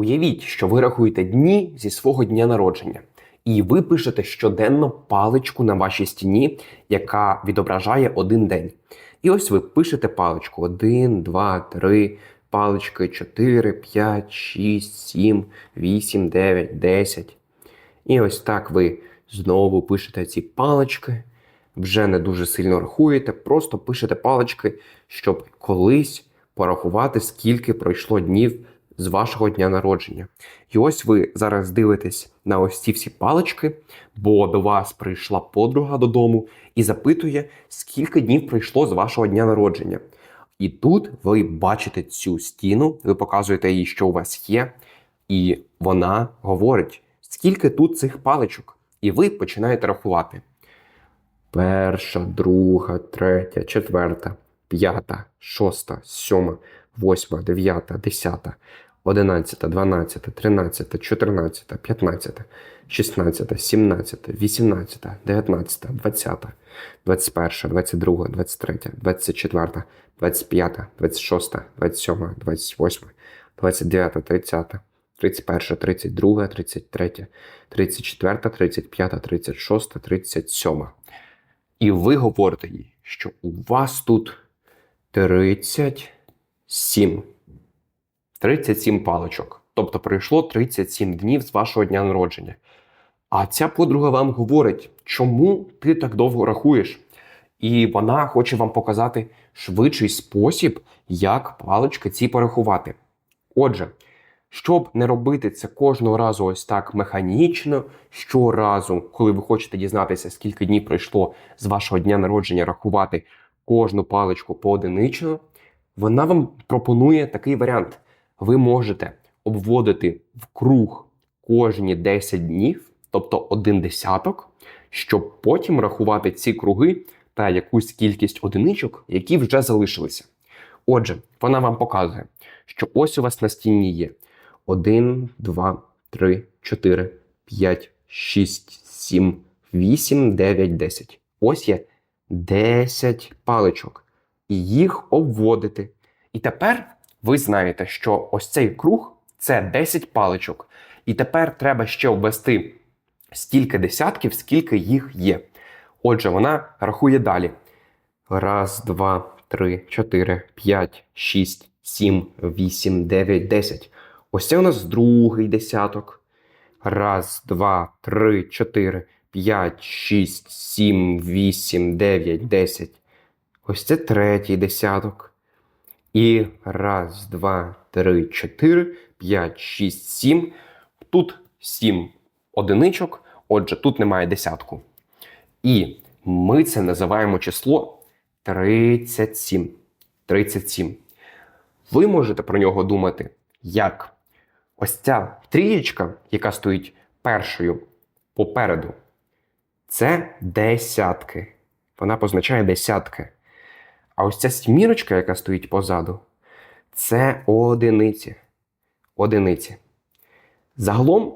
Уявіть, що ви рахуєте дні зі свого дня народження, і ви пишете щоденно паличку на вашій стіні, яка відображає один день. І ось ви пишете паличку: 1, 2, 3, палички 4, 5, 6, 7, 8, 9, 10. І ось так ви знову пишете ці палички, вже не дуже сильно рахуєте, просто пишете палички, щоб колись порахувати, скільки пройшло днів з вашого дня народження. І ось ви зараз дивитесь на ось ці всі палички, бо до вас прийшла подруга додому і запитує, скільки днів пройшло з вашого дня народження. І тут ви бачите цю стіну, ви показуєте їй, що у вас є, і вона говорить, скільки тут цих паличок. І ви починаєте рахувати. Перша, друга, третя, четверта, п'ята, шоста, сьома, восьма, дев'ята, десята, одинадцята, дванадцята, тринадцята, чотирнадцята, п'ятнадцята, шістнадцята, сімнадцята, вісімнадцята, дев'ятнадцята, двадцята, двадцять перша, двадцять друга, двадцять третя, двадцять четверта, двадцять п'ята, двадцять шоста, двадцять сьома, двадцять восьма, двадцять дев'ята, тридцята, тридцять перша, тридцять друга, тридцять третя, тридцять четверта, п'ята, тридцять шоста, тридцять. І ви говорите їй, що у вас тут 37. 37 паличок. Тобто пройшло 37 днів з вашого дня народження. А ця подруга вам говорить, чому ти так довго рахуєш? І вона хоче вам показати швидший спосіб, як палички ці порахувати. Отже, щоб не робити це кожного разу ось так механічно, щоразу, коли ви хочете дізнатися, скільки днів пройшло з вашого дня народження, рахувати кожну паличку поодинично, вона вам пропонує такий варіант. Ви можете обводити в круг кожні 10 днів, тобто один десяток, щоб потім рахувати ці круги та якусь кількість одиничок, які вже залишилися. Отже, вона вам показує, що ось у вас на стіні є 1, 2, 3, 4, 5, 6, 7, 8, 9, 10. Ось є 10 паличок. І їх обводити. І тепер ви знаєте, що ось цей круг це 10 паличок. І тепер треба ще обвести стільки десятків, скільки їх є. Отже, вона рахує далі. Раз, два, три, чотири, п'ять, шість, сім, вісім, дев'ять, десять. Ось це у нас другий десяток. Раз, два, три, чотири, п'ять, шість, сім, вісім, дев'ять, десять. Ось це третій десяток. І раз, два, три, чотири, п'ять, шість, сім. Тут сім одиничок, отже, тут немає десятку. І ми це називаємо число 37. 37. Ви можете про нього думати як ось ця трієчка, яка стоїть першою попереду, це десятки. Вона позначає десятки. А ось ця сімірочка, яка стоїть позаду, це одиниці. Одиниці. Загалом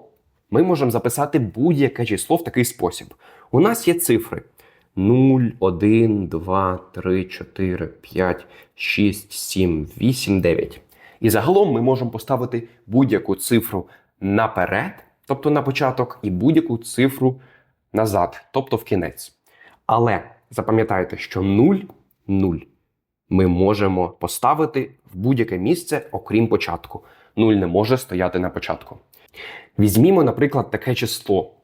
ми можемо записати будь-яке число в такий спосіб. У нас є цифри 0, 1, 2, 3, 4, 5, 6, 7, 8, 9. І загалом ми можемо поставити будь-яку цифру наперед, тобто на початок, і будь-яку цифру назад, тобто в кінець. Але запам'ятайте, що 0 0 ми можемо поставити в будь-яке місце, окрім початку. 0 не може стояти на початку. Візьмімо, наприклад, таке число.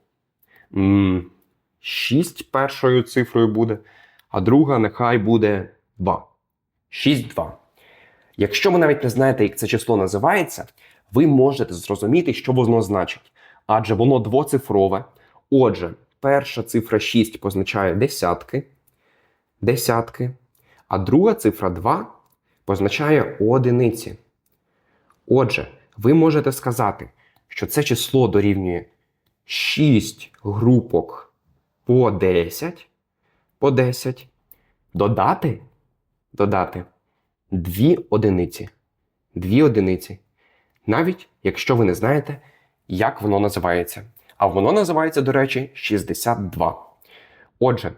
6 першою цифрою буде, а друга нехай буде 2. 6, 2. Якщо ви навіть не знаєте, як це число називається, ви можете зрозуміти, що воно значить. Адже воно двоцифрове. Отже, перша цифра 6 позначає десятки, десятки, а друга цифра 2 позначає одиниці. Отже, ви можете сказати, що це число дорівнює 6 групок по 10, по 10, додати, додати дві одиниці. Дві одиниці. Навіть якщо ви не знаєте, як воно називається. А воно називається, до речі, 62. Отже,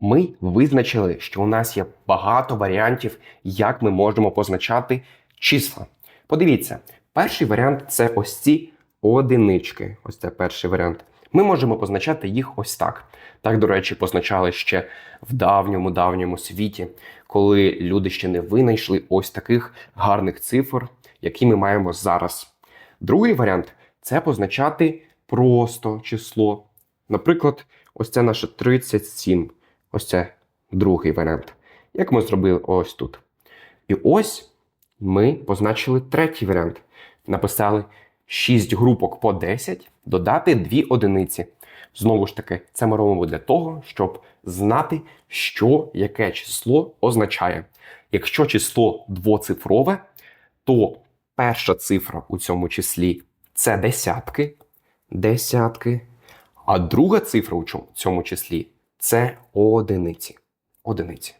ми визначили, що у нас є багато варіантів, як ми можемо позначати числа. Подивіться, Перший варіант це ось ці одинички. Ось це перший варіант. Ми можемо позначати їх ось так. Так, до речі, позначали ще в давньому давньому світі, коли люди ще не винайшли ось таких гарних цифр, які ми маємо зараз. Другий варіант це позначати просто число. Наприклад, ось це наше 37. Ось це другий варіант. Як ми зробили ось тут. І ось ми позначили третій варіант. Написали 6 групок по 10, додати 2 одиниці. Знову ж таки, це ми робимо для того, щоб знати, що яке число означає. Якщо число двоцифрове, то перша цифра у цьому числі це десятки. Десятки. А друга цифра у цьому числі це одиниці. Одиниці.